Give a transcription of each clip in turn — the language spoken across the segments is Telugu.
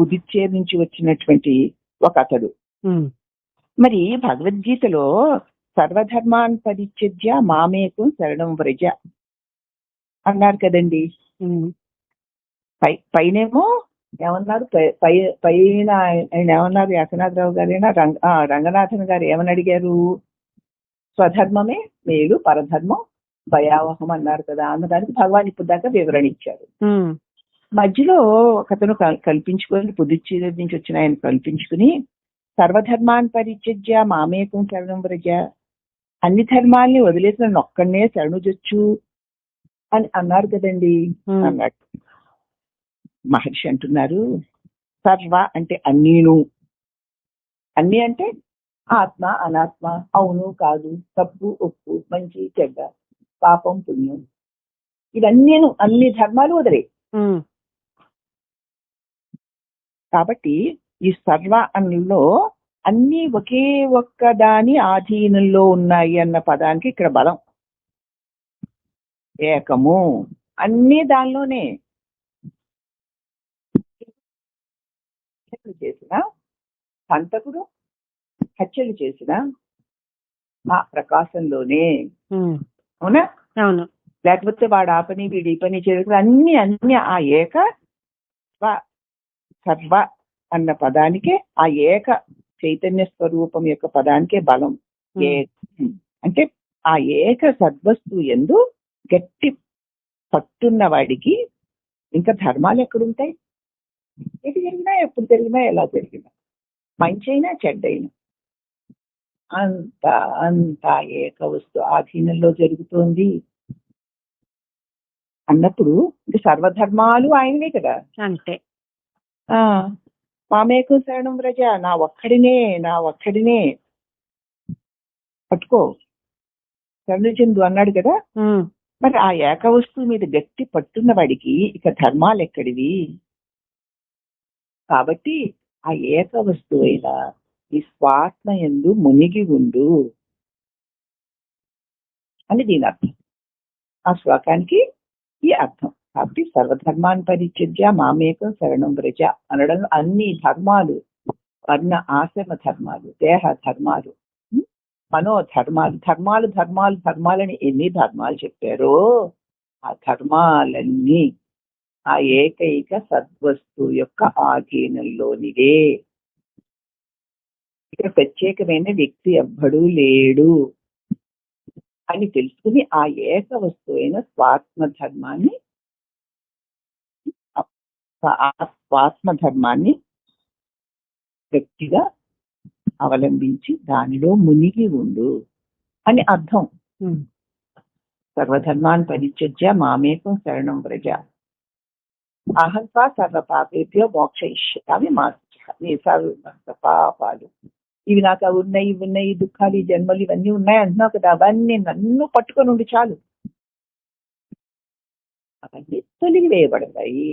పుదుచ్చేరి నుంచి వచ్చినటువంటి ఒక అతడు మరి భగవద్గీతలో సర్వధర్మాన్ పరిత్యజ్య మామేకం శరణం వ్రజ అన్నారు కదండి. పై పైనేమో ఏమన్నారు? పై- పై పైన ఆయన ఏమన్నారు? యాకనాథరావు గారైనా? రంగ రంగనాథన్ గారు ఏమని అడిగారు? స్వధర్మమే మేలు పరధర్మం భయావహం అన్నారు కదా అన్నదానికి భగవాన్ ఇప్పుడు దాకా వివరణ ఇచ్చారు. మధ్యలో ఒకతను కల్- కల్పించుకొని పుదుచ్చేరి నుంచి వచ్చిన ఆయన కల్పించుకుని సర్వధర్మాన్ పరిత్యజ్య మామేకం శరణం వ్రజ అన్ని ధర్మాల్ని వదిలేసిన నొక్కడనే శరణుజొచ్చు అని అన్నారు కదండి. అన్నాడు. మహర్షి అంటున్నారు సర్వ అంటే అన్నీను. అన్ని అంటే ఆత్మ అనాత్మ అవును కాదు తప్పు ఒప్పు మంచి చెడ్డ పాపం పుణ్యం. ఇవన్నీను అన్ని ధర్మాలు వదిలే. కాబట్టి ఈ సర్వ అన్నిలో అన్ని ఒకే ఒక్క దాని ఆధీనంలో ఉన్నాయి అన్న పదానికి ఇక్కడ బలం. ఏకము. అన్ని దానిలోనే. చేసిన హంతకుడు హత్యలు చేసిన ఆ ప్రకాశంలోనే. అవునా? అవును. లేకపోతే వాడు ఆ పని వీడి పని చేయడం అన్ని అన్ని ఆ ఏక సర్వ అన్న పదానికే ఆ ఏక చైతన్య స్వరూపం యొక్క పదానికే బలం. అంటే ఆ ఏక సద్వస్తు ఎందు గట్టి పట్టున్న వాడికి ఇంకా ధర్మాలు ఎక్కడుంటాయి? ఎటు జరిగినా ఎప్పుడు జరిగినా ఎలా జరిగినా. మంచైనా చెడ్డైనా. అంత అంత ఏక వస్తు ఆధీనంలో జరుగుతోంది. అన్నప్పుడు ఇంక సర్వధర్మాలు ఆయననే కదా. అంతే. ఆ మామేకు శరణం వ్రజ నా ఒక్కడినే నా ఒక్కడినే. పట్టుకో. శరణు చెందు అన్నాడు కదా. మరి ఆ ఏక వస్తువు మీద గట్టి పట్టున్న వాడికి ఇక ధర్మాలు ఎక్కడివి? కాబట్టి ఆ ఏక వస్తువైన ఈ స్వాత్మ ఎందు మునిగి ఉండు అని దీని అర్థం. ఆ శ్లోకానికి ఈ అర్థం. కాబట్టి సర్వధర్మాన్ని పరిత్యజ్య మామేకం శరణం వ్రజ అనడంలో అన్ని ధర్మాలు వర్ణ ఆశ్రమ ధర్మాలు దేహ ధర్మాలు మనో ధర్మాలు ధర్మాలు ధర్మాలు ధర్మాలని ఎన్ని ధర్మాలు చెప్పారో ఆ ధర్మాలన్నీ ఆ ఏకైక సద్వస్తు యొక్క ఆధీనంలోనిదే ఇక్కడ ప్రత్యేకమైన వ్యక్తి ఎవ్వడూ లేడు అని తెలుసుకుని ఆ ఏక వస్తువైన స్వాత్మ ధర్మాన్ని ఆ స్వాత్మ ధర్మాన్ని గట్టిగా అవలంబించి దానిలో మునిగి ఉండు అని అర్థం. ఉమ్, సర్వధర్మాన్ని పరిత్యజ్య మామేకం శరణం వ్రజ. అహంతా సర్వ పాపేభ్యో మోక్షయిష్యామి మా నీ సర్వ పాపాలు. ఇవి నాకు అవి ఉన్నాయి ఇవి ఉన్నాయి దుఃఖాలు ఈ జన్మలు ఇవన్నీ ఉన్నాయి అంటున్నావు కదా అవన్నీ నన్ను పట్టుకొని ఉండి చాలు. అవన్నీ తొలిగి వేయబడతాయి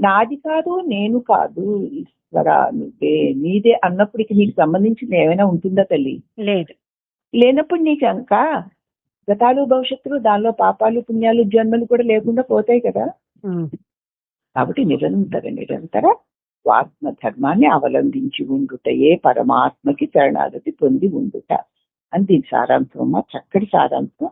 నాది కాదు నేను కాదు ఈశ్వర నువ్వే. నీదే అన్నప్పటికి నీకు సంబంధించింది ఏమైనా ఉంటుందా తల్లి? లేదు. లేనప్పుడు నీకు ఇంకా గతాలు భవిష్యత్తులు దానిలో పాపాలు పుణ్యాలు జన్మలు కూడా లేకుండా పోతాయి కదా. కాబట్టి నిరంతర నిరంతర స్వాత్మ ధర్మాన్ని అవలంబించి ఉండుటయే పరమాత్మకి శరణాగతి పొంది ఉండుట. అని దీని సారాంశం చక్కటి సారాంశం.